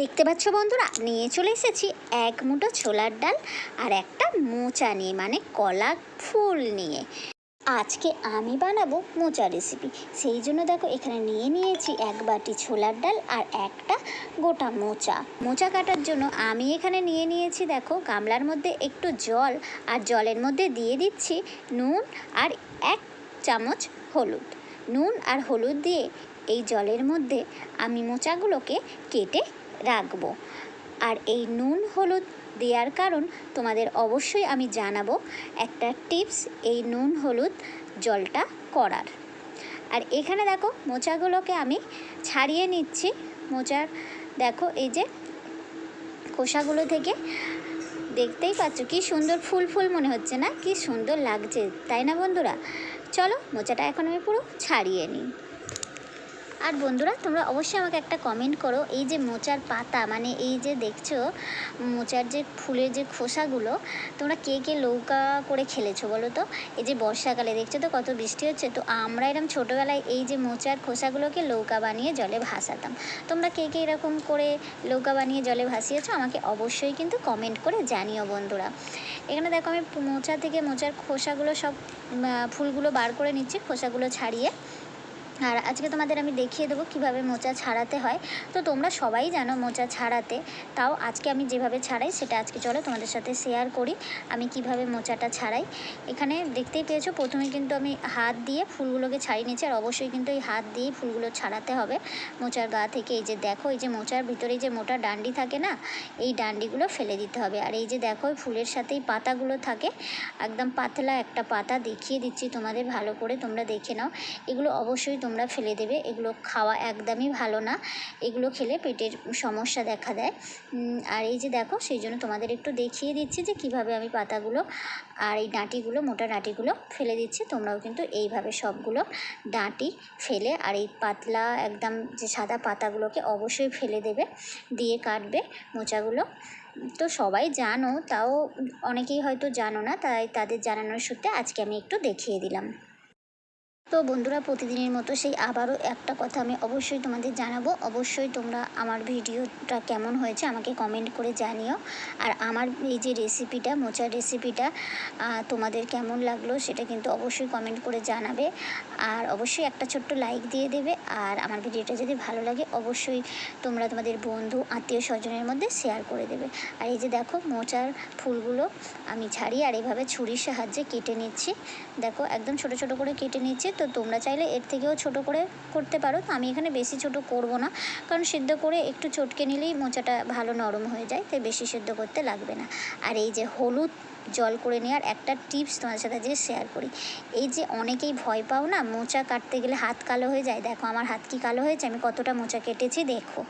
দেখতে পাচ্ছ বন্ধুরা, নিয়ে চলে এসেছি এক মুঠো ছোলার ডাল আর একটা মোচা নিয়ে মানে কলা ফুল নিয়ে। আজকে আমি বানাবো মোচা রেসিপি সেই জন্য দেখো, এখানে নিয়ে নিয়েছি এক বাটি ছোলার ডাল আর একটা গোটা মোচা। মোচা কাটার জন্য আমি এখানে নিয়ে নিয়েছি, দেখো, গামলার মধ্যে একটু জল আর জলের মধ্যে দিয়ে দিচ্ছি নুন আর এক চামচ হলুদ। নুন আর হলুদ দিয়ে এই জলের মধ্যে আমি মোচাগুলোকে কেটে রাখব। আর এই নুন হলুদ দেওয়ার কারণ তোমাদের অবশ্যই আমি জানাব একটা টিপস এই নুন হলুদ জলটা করার। আর এখানে দেখো মোচাগুলোকে আমি ছাড়িয়ে নিচ্ছি। মোচার দেখো এই যে খোসাগুলো থেকে দেখতেই পাচ্ছ কি সুন্দর ফুল ফুল মনে হচ্ছে না? কি সুন্দর লাগছে, তাই না বন্ধুরা? চলো মোচাটা এখন আমি পুরো ছাড়িয়ে নিই। আর বন্ধুরা, তোমরা অবশ্যই আমাকে একটা কমেন্ট করো, এই যে মোচার পাতা মানে এই যে দেখছ, মোচার যে ফুলের যে খোসাগুলো, তোমরা কে কে লৌকা করে খেলেছো বলো তো? এই যে বর্ষাকালে দেখছ তো কত বৃষ্টি হচ্ছে? তো আমরা এরকম ছোটোবেলায় এই যে মোচার খোসাগুলোকে লৌকা বানিয়ে জলে ভাসাতাম। তোমরা কে কে এরকম করে লৌকা বানিয়ে জলে ভাসিয়েছো? আমাকে অবশ্যই কিন্তু কমেন্ট করে জানিও বন্ধুরা। এখানে দেখো, আমি মোচা থেকে মোচার খোসাগুলো সব ফুলগুলো বার করে নিচ্ছি, খোসাগুলো ছাড়িয়ে। আর আজকে তোমাদের আমি দেখিয়ে দেবো কীভাবে মোচা ছাড়াতে হয়। তো তোমরা সবাই জানো মোচা ছাড়াতে, তাও আজকে আমি যেভাবে ছাড়াই সেটা আজকে চলো তোমাদের সাথে শেয়ার করি, আমি কীভাবে মোচাটা ছাড়াই। এখানে দেখতেই পেয়েছ প্রথমে কিন্তু আমি হাত দিয়ে ফুলগুলোকে ছাড়িয়ে নিয়েছি, আর অবশ্যই কিন্তু এই হাত দিয়েই ফুলগুলো ছাড়াতে হবে। মোচার গা থেকে এই যে দেখো, এই যে মোচার ভিতরে যে মোটা ডান্ডি থাকে না, এই ডান্ডিগুলো ফেলে দিতে হবে। আর এই যে দেখো ফুলের সাথেই পাতাগুলো থাকে, একদম পাতলা একটা পাতা দেখিয়ে দিচ্ছি তোমাদের, ভালো করে তোমরা দেখে নাও। এগুলো অবশ্যই তোমরা ফেলে দেবে। এগুলো খাওয়া একদমই ভালো না। এগুলো খেলে পেটের সমস্যা দেখা দেয়। আর এই যে দেখো, সেই জন্য তোমাদের একটু দেখিয়ে দিচ্ছি যে কীভাবে আমি পাতাগুলো আর এই ডাঁটিগুলো, মোটা ডাঁটিগুলো ফেলে দিচ্ছি। তোমরাও কিন্তু এইভাবে সবগুলো ডাঁটি ফেলে আর এই পাতলা একদম যে সাদা পাতাগুলোকে অবশ্যই ফেলে দেবে, দিয়ে কাটবে মোচাগুলো। তো সবাই জানো, তাও অনেকেই হয়তো জানো না, তাই তাদের জানানোর সূত্রে আজকে আমি একটু দেখিয়ে দিলাম। তো বন্ধুরা, প্রতিদিনের মতো সেই আবারও একটা কথা আমি অবশ্যই তোমাদের জানাব। অবশ্যই তোমরা আমার ভিডিওটা কেমন হয়েছে আমাকে কমেন্ট করে জানিও। আর আমার এই যে রেসিপিটা মোচার রেসিপিটা তোমাদের কেমন লাগল সেটা কিন্তু অবশ্যই কমেন্ট করে জানাবে। আর অবশ্যই একটা ছোট্ট লাইক দিয়ে দেবে। আর আমার ভিডিওটা যদি ভালো লাগে, অবশ্যই তোমরা তোমাদের বন্ধু, আত্মীয় স্বজনের মধ্যে শেয়ার করে দেবে। আর এই যে দেখো, মোচার ফুলগুলো আমি ছাড়িয়ে আর এইভাবে ছুরির সাহায্যে কেটে নিচ্ছি। দেখো, একদম ছোট ছোট করে কেটে নিচ্ছি। তো তোমরা চাইলে এর থেকেও ছোট করে করতে পারো। তো আমি এখানে বেশি ছোট করব না। কারণ সিদ্ধ করে একটু চটকে নিলেই মোচাটা ভালো নরম হয়ে যায়, তাই বেশি সিদ্ধ করতে লাগবে না। আর এই যে হলুদ জল করে নেওয়ার একটা টিপস তোমাদের সাথে আজকে শেয়ার করি। এই যে অনেকেই ভয় পাও না, মোচা কাটতে গেলে হাত কালো হয়ে যায়। দেখো, আমার হাত কি কালো হয়েছে? আমি কতটা মোচা কেটেছি? দেখো।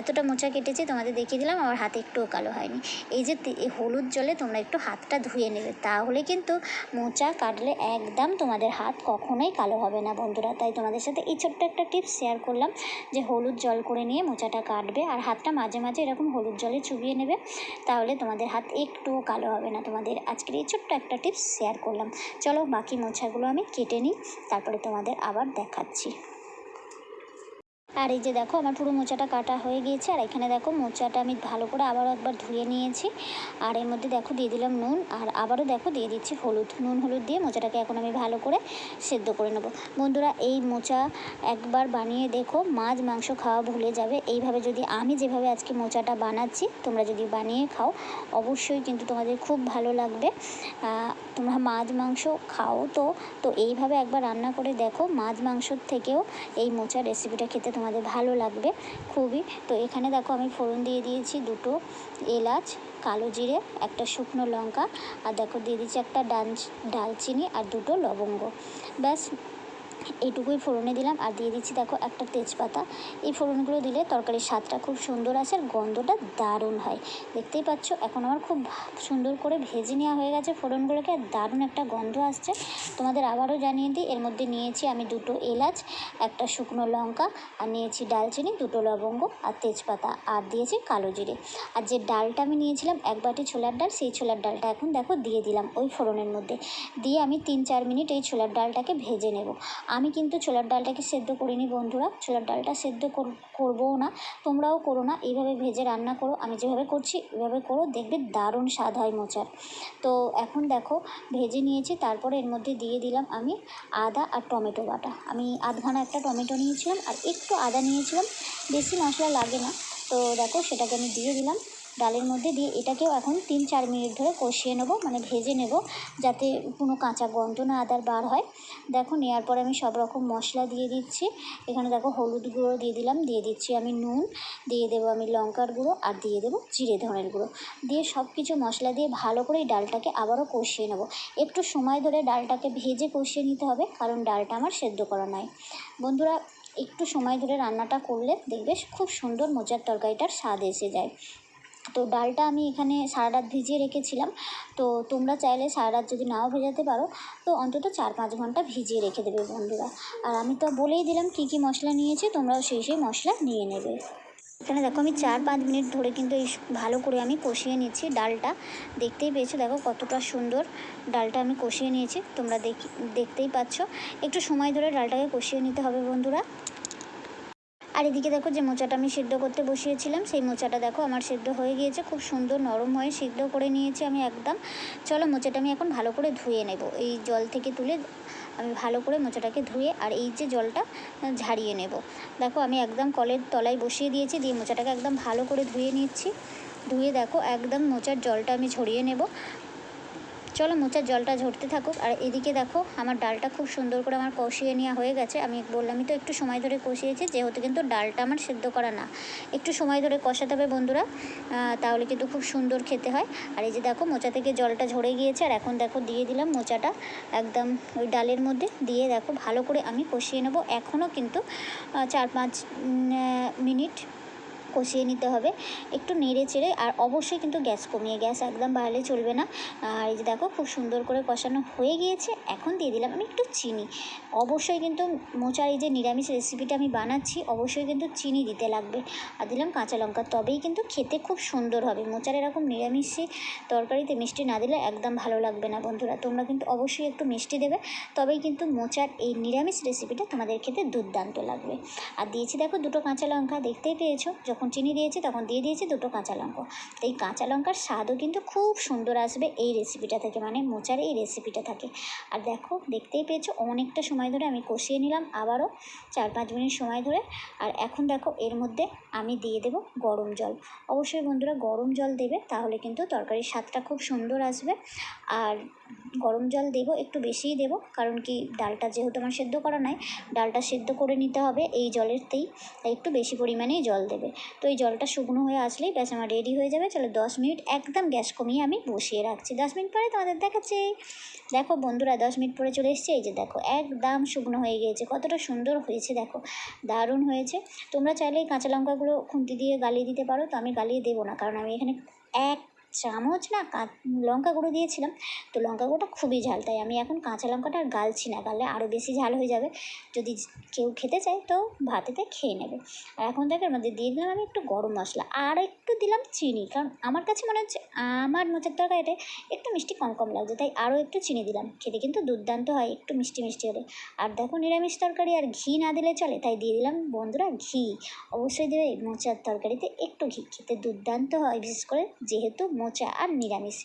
এতটা মোচা কেটেছি, তোমাদের দেখিয়ে দিলাম, আমার হাত একটুও কালো হয়নি। এই যে হলুদ জলে তোমরা একটু হাতটা ধুয়ে নেবে, তাহলে কিন্তু মোচা কাটলে একদম তোমাদের হাত কখনোই কালো হবে না, বন্ধুরা। তাই তোমাদের সাথে এই ছোট্ট একটা টিপস শেয়ার করলাম, যে হলুদ জল করে নিয়ে মোচাটা কাটবে, আর হাতটা মাঝে মাঝে এরকম হলুদ জলে চুবিয়ে নেবে, তাহলে তোমাদের হাত একটুও কালো হবে না, তোমাদের আজকের এই ছোট্ট একটা টিপস শেয়ার করলাম। চলো বাকি মোছাগুলো আমি কেটে নিই, তারপরে তোমাদের আবার দেখাচ্ছি। আর এই যে দেখো, আমার পুরো মোচাটা কাটা হয়ে গিয়েছে, আর এখানে দেখো মোচাটা আমি ভালো করে আবারও একবার ধুয়ে নিয়েছি। আর এর মধ্যে দেখো দিয়ে দিলাম নুন, আর আবারও দেখো দিয়ে দিচ্ছি হলুদ। নুন, হলুদ দিয়ে মোচাটাকে এখন আমি ভালো করে সেদ্ধ করে নেব। বন্ধুরা, এই মোচা একবার বানিয়ে দেখো, মাছ, মাংস খাওয়া ভুলে যাবে। এইভাবে যদি আমি যেভাবে আজকে মোচাটা বানাচ্ছি, তোমরা যদি বানিয়ে খাও, অবশ্যই কিন্তু তোমাদের খুব ভালো লাগবে। তোমরা মাছ, মাংস খাও তো। তো এইভাবে একবার রান্না করে দেখো, মাছ মাংসর থেকেও এই মোচার রেসিপিটা খেতে তোমাদের ভালো লাগবে খুবই। তো এখানে দেখো আমি ফোড়ন দিয়ে দিয়েছি দুটো এলাচ, কালো জিরে, একটা শুকনো লঙ্কা, আর দেখো দিয়ে দিয়েছি একটা ডান ডালচিনি আর দুটো লবঙ্গ। ব্যাস এইটুকুই ফোড়নে দিলাম আর দিয়ে দিচ্ছি দেখো একটা তেজপাতা। এই ফোড়নগুলো দিলে তরকারির স্বাদটা খুব সুন্দর আসে আর গন্ধটা দারুণ হয়। দেখতেই পাচ্ছ, এখন আমার খুব সুন্দর করে ভেজে নেওয়া হয়ে গেছে ফোড়নগুলোকে আর দারুণ একটা গন্ধ আসছে। তোমাদের আবারও জানিয়ে দিই, এর মধ্যে নিয়েছি আমি দুটো এলাচ, একটা শুকনো লঙ্কা আর নিয়েছি ডালচিনি, দুটো লবঙ্গ আর তেজপাতা আর দিয়েছি কালো জিরে। আর যে ডালটা আমি নিয়েছিলাম এক বাটি ছোলার ডাল, সেই ছোলার ডালটা এখন দেখো দিয়ে দিলাম ওই ফোড়নের মধ্যে। দিয়ে আমি তিন চার মিনিট এই ছোলার ডালটাকে ভেজে নেব। আমি কিন্তু ছোলার ডালটাকে সেদ্ধ করিনি বন্ধুরা, ছোলার ডালটা সেদ্ধ কর- করবোও না, তোমরাও করো না, এইভাবে ভেজে রান্না করো, আমি যেভাবে করছি এভাবে করো, দেখবে দারুণ স্বাদ হয় মোচার। তো এখন দেখো, ভেজে নিয়েছি, তারপরে এর মধ্যে দিয়ে দিলাম আমি আদা আর টমেটো বাটা। আমি আধখানা একটা টমেটো নিয়েছিলাম আর একটু আদা নিয়েছিলাম, বেশি মশলা লাগে না। তো দেখো, সেটাকে আমি দিয়ে দিলাম। ডালের মধ্যে দিয়ে এটাকেও এখন তিন চার মিনিট ধরে কষিয়ে নেব মানে ভেজে নেব, যাতে কোনো কাঁচা গন্ধ না আদার বার হয়। দেখো নেওয়ার পরে আমি সব রকম মশলা দিয়ে দিচ্ছি। এখানে দেখো, হলুদ গুঁড়ো দিয়ে দিলাম, দিয়ে দিচ্ছি আমি নুন, দিয়ে দেবো আমি লঙ্কার গুঁড়ো, আর দিয়ে দেবো জিরে ধনের গুঁড়ো। দিয়ে সব কিছু মশলা দিয়ে ভালো করে এই ডালটাকে আবারও কষিয়ে নেব। একটু সময় ধরে ডালটাকে ভেজে কষিয়ে নিতে হবে, কারণ ডালটা আমার সেদ্ধ করা নয়। বন্ধুরা, একটু সময় ধরে রান্নাটা করলে দেখবে খুব সুন্দর মোচার তরকারিটার স্বাদ এসে যায়। তো ডালটা আমি এখানে সারা রাত ভিজিয়ে রেখেছিলাম। তো তোমরা চাইলে সারা রাত যদি নাও ভেজাতে পারো, তো অন্তত চার পাঁচ ঘণ্টা ভিজিয়ে রেখে দেবে বন্ধুরা। আর আমি তো বলেই দিলাম কী কী মশলা নিয়েছে, তোমরাও সেই সেই মশলা নিয়ে নেবে। এখানে দেখো আমি চার পাঁচ মিনিট ধরে কিন্তু এই ভালো করে আমি কষিয়ে নিচ্ছি ডালটা। দেখতেই পেয়েছ, দেখো কতটা সুন্দর ডালটা আমি কষিয়ে নিয়েছি। তোমরা দেখি, দেখতেই পাচ্ছ। একটু সময় ধরে ডালটাকে কষিয়ে নিতে হবে বন্ধুরা। আর এদিকে দেখো যে মোচাটা আমি সিদ্ধ করতে বসিয়েছিলাম, সেই মোচাটা দেখো আমার সিদ্ধ হয়ে গিয়েছে, খুব সুন্দর নরম হয়ে সিদ্ধ করে নিয়েছি আমি একদম। চলো মোচাটা আমি এখন ভালো করে ধুয়ে নেব, এই জল থেকে তুলে আমি ভালো করে মোচাটাকে ধুয়ে আর এই যে জলটা ঝাড়িয়ে নেব। দেখো আমি একদম কলের তলায় বসিয়ে দিয়েছি, দিয়ে মোচাটাকে একদম ভালো করে ধুয়ে নিচ্ছি। ধুয়ে দেখো একদম মোচার জলটা আমি ঝরিয়ে নেব চলো মোচার জলটা ঝরতে থাকুক। আর এদিকে দেখো, আমার ডালটা খুব সুন্দর করে আমার কষিয়ে নেওয়া হয়ে গেছে। আমি বললামই তো একটু সময় ধরে কষিয়েছি, যেহেতু কিন্তু ডালটা আমার সেদ্ধ করা না। একটু সময় ধরে কষাতে হবে বন্ধুরা তাহলে কিন্তু খুব সুন্দর খেতে হয়। আর এই যে দেখো, মোচা থেকে জলটা ঝরে গিয়েছে, আর এখন দেখো দিয়ে দিলাম মোচাটা একদম ওই ডালের মধ্যে। দিয়ে দেখো, ভালো করে আমি কষিয়ে নেব। এখনও কিন্তু চার পাঁচ মিনিট কষিয়ে নিতে হবে। একটু নেড়ে চেড়ে আর অবশ্যই কিন্তু গ্যাস কমিয়ে, গ্যাস একদম বাড়ালে চলবে না। আর এই যে দেখো, খুব সুন্দর করে কষানো হয়ে গিয়েছে। এখন দিয়ে দিলাম আমি একটু চিনি। অবশ্যই কিন্তু মোচার এই যে নিরামিষ রেসিপিটা আমি বানাচ্ছি, অবশ্যই কিন্তু চিনি দিতে লাগবে। আর দিলাম কাঁচা লঙ্কা, তবেই কিন্তু খেতে খুব সুন্দর হবে। মোচার এরকম নিরামিষই তরকারিতে মিষ্টি না দিলে একদম ভালো লাগবে না বন্ধুরা। তোমরা কিন্তু অবশ্যই একটু মিষ্টি দেবে, তবেই কিন্তু মোচার এই নিরামিষ রেসিপিটা তোমাদের খেতে দুর্দান্ত লাগবে। আর দিয়েছি দেখো দুটো কাঁচা লঙ্কা, দেখতেই পেয়েছ? যখন চিনি দিয়েছি তখন দিয়ে দিয়েছি দুটো কাঁচা লঙ্কা। তো এই কাঁচা লঙ্কার স্বাদও কিন্তু খুব সুন্দর আসবে এই রেসিপিটা থেকে মানে মোচার এই রেসিপিটা থাকে। আর দেখো, দেখতেই পেয়েছ, অনেকটা সময় ধরে আমি কষিয়ে নিলাম আবারও, চার পাঁচ মিনিট সময় ধরে। আর এখন দেখো, এর মধ্যে আমি দিয়ে দেবো গরম জল। অবশ্যই বন্ধুরা গরম জল দেবে, তাহলে কিন্তু তরকারির স্বাদটা খুব সুন্দর আসবে। আর গরম জল দেবো, একটু বেশিই দেবো, কারণ কি ডালটা যেহেতু আমার সেদ্ধ করা নাই, ডালটা সেদ্ধ করে নিতে হবে এই জলেরতেই, তাই একটু বেশি পরিমাণেই জল দেবে। তো এই জলটা শুকনো হয়ে আসলেই ব্যাস আমার রেডি হয়ে যাবে। চলো দশ মিনিট একদম গ্যাস কমিয়ে আমি বসিয়ে রাখছি। দশ মিনিট পরে তোমাদের দেখাচ্ছি। দেখো বন্ধুরা, দশ মিনিট পরে চলে এসছে। এই যে দেখো, একদম শুকনো হয়ে গিয়েছে। কতটা সুন্দর হয়েছে, দেখো। দারুণ হয়েছে। তোমরা চাইলে কাঁচা লঙ্কাগুলো খুন্তি দিয়ে গালিয়ে দিতে পারো। তো আমি গালিয়ে দেবো না, কারণ আমি এখানে এক চামচ না কা লঙ্কা গুঁড়ো দিয়েছিলাম। তো লঙ্কা গুঁড়োটা খুবই ঝাল, তাই আমি এখন কাঁচা লঙ্কাটা আর গালছি না। গালে আরও বেশি ঝাল হয়ে যাবে। যদি কেউ খেতে চায়, তো ভাতেতে খেয়ে নেবে। আর এখন দেখো এর মধ্যে দিয়ে দিলাম আমি একটু গরম মশলা। আর একটু দিলাম চিনি, কারণ আমার কাছে মনে হচ্ছে, আমার মোচার তরকারিতে একটু মিষ্টি কম কম লাগছে, তাই আরও একটু চিনি দিলাম। খেতে কিন্তু দুর্দান্ত হয়, একটু মিষ্টি মিষ্টি হলে। আর দেখো, নিরামিষ তরকারি আর ঘি না দিলে চলে, তাই দিয়ে দিলাম বন্ধুরা ঘি। অবশ্যই দেবে মোচার তরকারিতে একটু ঘি, খেতে দুর্দান্ত হয়, বিশেষ করে যেহেতু মোচা আর নিরামিষ।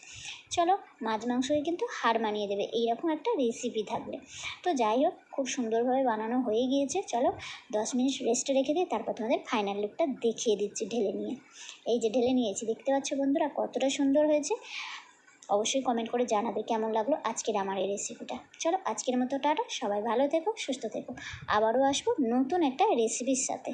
চলো মাছ মাংসকে কিন্তু হার মানিয়ে দেবে, এইরকম একটা রেসিপি থাকবে। তো যাই হোক, খুব সুন্দরভাবে বানানো হয়ে গিয়েছে। চলো দশ মিনিট রেস্টে রেখে দিয়ে তারপর তোমাদের ফাইনাল লুকটা দেখিয়ে দিচ্ছি ঢেলে নিয়ে। এই যে ঢেলে নিয়েছি, দেখতে পাচ্ছ বন্ধুরা কতটা সুন্দর হয়েছে? অবশ্যই কমেন্ট করে জানাবে কেমন লাগল আজকের আমার এই রেসিপিটা চলো আজকের মতো টাটা, সবাই ভালো থেকো, সুস্থ থেকো। আবারও আসব নতুন একটা রেসিপির সাথে।